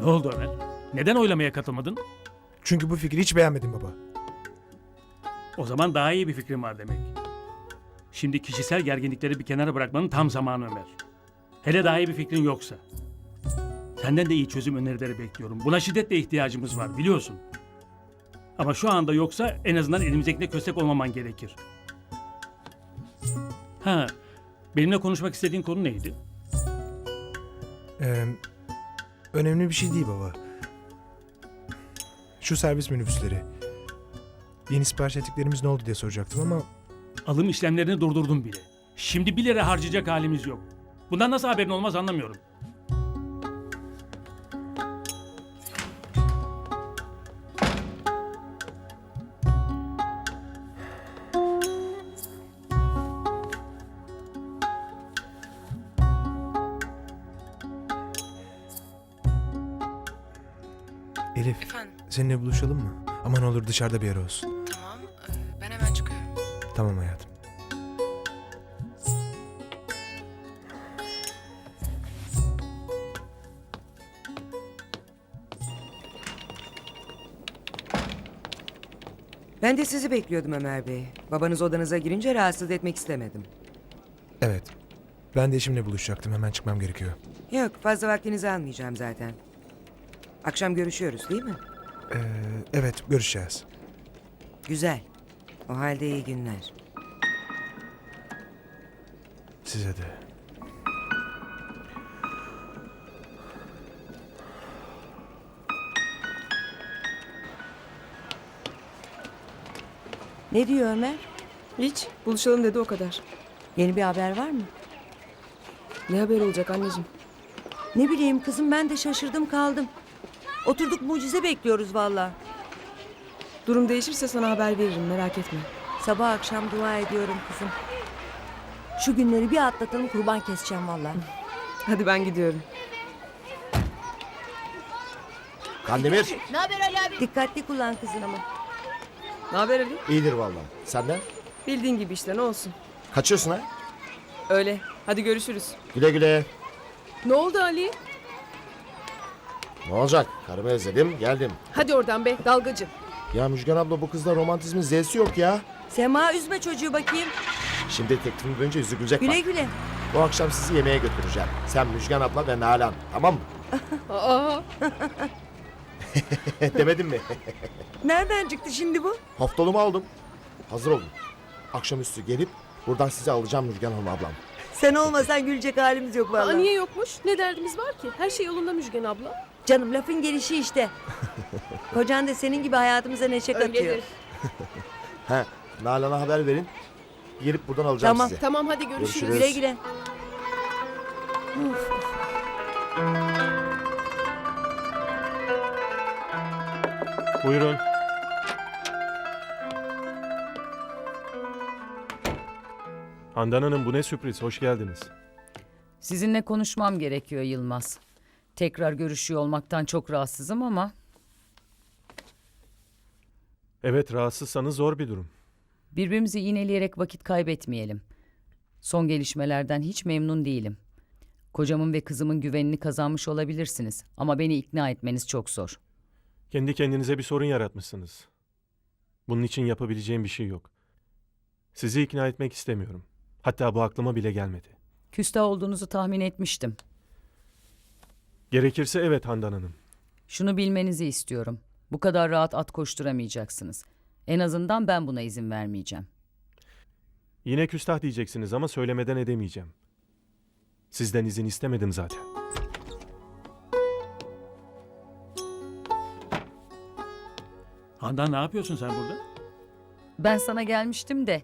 Ne oldu Ömer? Neden oylamaya katılmadın? Çünkü bu fikri hiç beğenmedim baba. O zaman daha iyi bir fikrin var demek. Şimdi kişisel gerginlikleri bir kenara bırakmanın tam zamanı Ömer. Hele daha iyi bir fikrin yoksa. Senden de iyi çözüm önerileri bekliyorum. Buna şiddetle ihtiyacımız var biliyorsun. Ama şu anda yoksa en azından elimizdekine köstek olmaman gerekir. Ha, benimle konuşmak istediğin konu neydi? Ee, önemli bir şey değil baba. Şu servis minibüsleri. Yeni sipariş ettiklerimiz ne oldu diye soracaktım ama Alım işlemlerini durdurdum bile. Şimdi bir lira harcayacak halimiz yok. Bundan nasıl haberin olmaz anlamıyorum. Elif Efendim seninle buluşalım mı? Aman olur dışarıda bir yer olsun. tamam ee, ben hemen çıkıyorum. Tamam hayatım. Ben de sizi bekliyordum Ömer Bey. Babanız odanıza girince rahatsız etmek istemedim. Evet. Ben de eşimle buluşacaktım. Hemen çıkmam gerekiyor. Yok fazla vaktinizi almayacağım zaten. Akşam görüşüyoruz değil mi? Ee, evet görüşeceğiz. Güzel. O halde iyi günler. Size de. Ne diyor Ömer? Hiç. Buluşalım dedi o kadar. Yeni bir haber var mı? Ne haber olacak anneciğim? Ne bileyim kızım ben de şaşırdım kaldım. Oturduk mucize bekliyoruz valla. Durum değişirse sana haber veririm merak etme. Sabah akşam dua ediyorum kızım. Şu günleri bir atlatalım kurban keseceğim valla. Hadi ben gidiyorum. Kandemir Dikkatli kullan kızım ama. Ne haber Ali? iyidir vallahi. Senden? Bildiğin gibi işte ne olsun. Kaçıyorsun ha? Öyle. Hadi görüşürüz. Güle güle. Ne oldu Ali? Ne olacak? Karımı özledim, geldim. Hadi oradan be dalgacı. Ya Müjgan abla bu kızda romantizmin z'si yok ya. Sema üzme çocuğu bakayım. Şimdi teklifimi duyunca yüzü gülecek Güle bak. güle. Bu akşam sizi yemeğe götüreceğim. Sen Müjgan abla ve Nalan. Tamam mı? Aa, Demedim mi? Nereden çıktı şimdi bu? Haftalımı aldım. Hazır olun. Akşamüstü gelip buradan sizi alacağım Müjgan Hanım ablam. Sen olmasan gülecek halimiz yok aa, niye yokmuş? Ne derdimiz var ki? Her şey yolunda Müjgan abla. Canım lafın gelişi işte. Kocan da senin gibi hayatımıza neşe katıyor. Öyledir. He, Nalan'a haber verin. Gelip buradan alacağım Tamam. sizi. Tamam hadi görüşürüz. Görüşürüz. Güle güle. Buyurun. Handan Hanım bu ne sürpriz, hoş geldiniz. Sizinle konuşmam gerekiyor Yılmaz. Tekrar görüşüyor olmaktan çok rahatsızım ama Evet, rahatsızsanız zor bir durum. birbirimizi iğneleyerek vakit kaybetmeyelim. Son gelişmelerden hiç memnun değilim. Kocamın ve kızımın güvenini kazanmış olabilirsiniz ama beni ikna etmeniz çok zor. Kendi kendinize bir sorun yaratmışsınız. Bunun için yapabileceğim bir şey yok. Sizi ikna etmek istemiyorum. Hatta bu aklıma bile gelmedi. Küstah olduğunuzu tahmin etmiştim. Gerekirse evet Handan Hanım. Şunu bilmenizi istiyorum. Bu kadar rahat at koşturamayacaksınız. En azından ben buna izin vermeyeceğim. Yine küstah diyeceksiniz ama söylemeden edemeyeceğim. Sizden izin istemedim zaten. Handan ne yapıyorsun sen burada? Ben sana gelmiştim de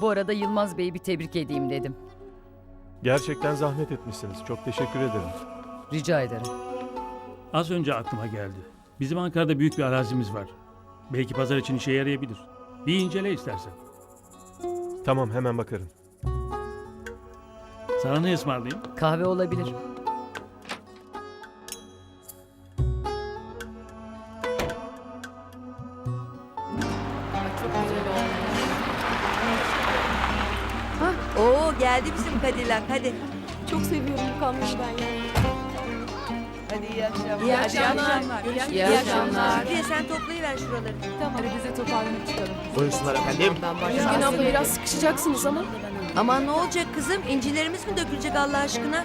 bu arada Yılmaz Bey'i bir tebrik edeyim dedim. Gerçekten zahmet etmişsiniz. Çok teşekkür ederim. Rica ederim. Az önce aklıma geldi. Bizim Ankara'da büyük bir arazimiz var. Belki pazar için işe yarayabilir. Bir incele istersen. Tamam hemen bakarım. Sana ne ısmarlayayım? Kahve olabilir. Oo geldi bizim Cadillac hadi. Çok seviyorum bu kamyonu ben ya. İyi akşamlar. İyi akşamlar. Şükriye sen toplayıver şuraları. Buyursunlar efendim. Müjgan abla biraz sıkışacaksınız ama. Aman ne olacak kızım? İncilerimiz mi dökülecek Allah aşkına?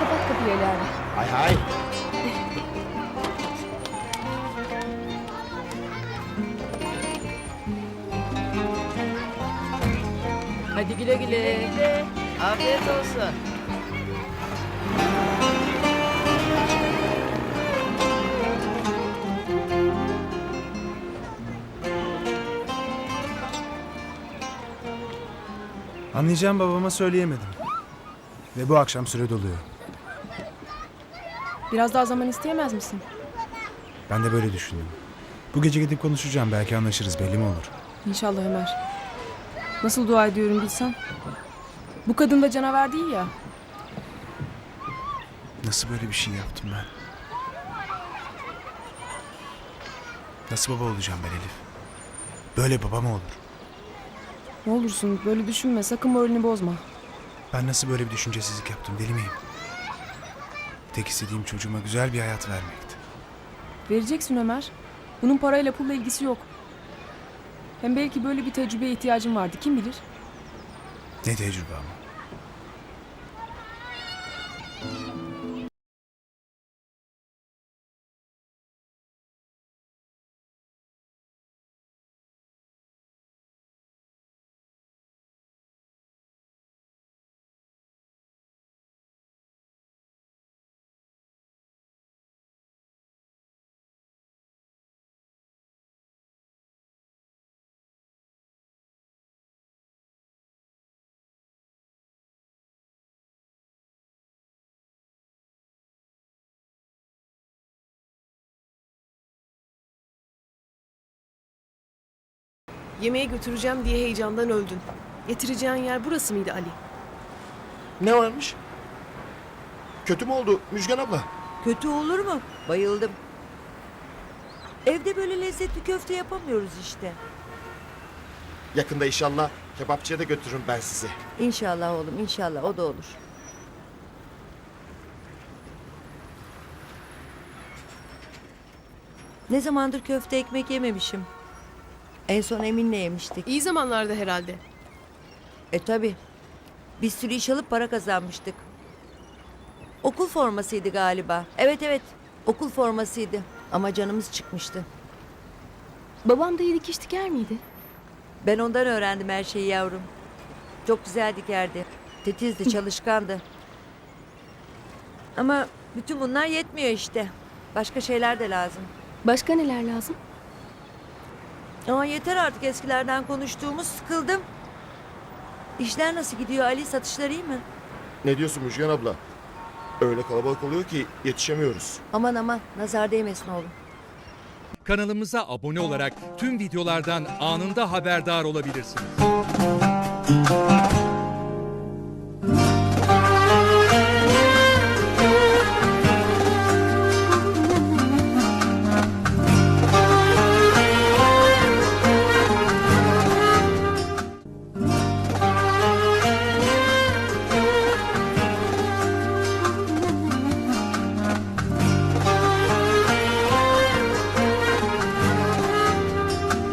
Kapat kapıyı abi. Hay hay. Hadi güle güle. Afiyet olsun. Anlayacağım babama söyleyemedim. Ve bu akşam süre doluyor. Biraz daha zaman isteyemez misin? Ben de böyle düşündüm. Bu gece gidip konuşacağım. Belki anlaşırız belli mi olur? İnşallah Ömer. Nasıl dua ediyorum bilsen. Bu kadın da canavar değil ya. Nasıl böyle bir şey yaptım ben? Nasıl baba olacağım ben Elif? Böyle baba mı olur? Ne olursun böyle düşünme sakın moralini bozma. Ben nasıl böyle bir düşüncesizlik yaptım deli miyim? Tek istediğim çocuğuma güzel bir hayat vermekti. Vereceksin Ömer. Bunun parayla pulla ilgisi yok. Hem belki böyle bir tecrübeye ihtiyacın vardı kim bilir. Ne tecrübe ama. Yemeğe götüreceğim diye heyecandan öldün. Getireceğin yer burası mıydı Ali? Ne varmış? Kötü mü oldu Müjgan abla? Kötü olur mu? Bayıldım. Evde böyle lezzetli köfte yapamıyoruz işte. Yakında inşallah kebapçıya da götürürüm ben sizi. İnşallah oğlum inşallah o da olur. Ne zamandır köfte ekmek yememişim. En son Emin'le yemiştik. İyi zamanlarda herhalde. E tabi. Bir sürü iş alıp para kazanmıştık. Okul formasıydı galiba. Evet evet okul formasıydı. Ama canımız çıkmıştı. Babam da iyi dikiş diker miydi? Ben ondan öğrendim her şeyi yavrum. Çok güzel dikerdi. Titizdi, çalışkandı. Ama bütün bunlar yetmiyor işte. Başka şeyler de lazım. Başka neler lazım? Ama yeter artık eskilerden konuştuğumuz sıkıldım. İşler nasıl gidiyor Ali? Satışlar iyi mi? Ne diyorsun Müjgan abla? Öyle kalabalık oluyor ki yetişemiyoruz. Aman aman nazar değmesin oğlum. Kanalımıza abone olarak tüm videolardan anında haberdar olabilirsiniz.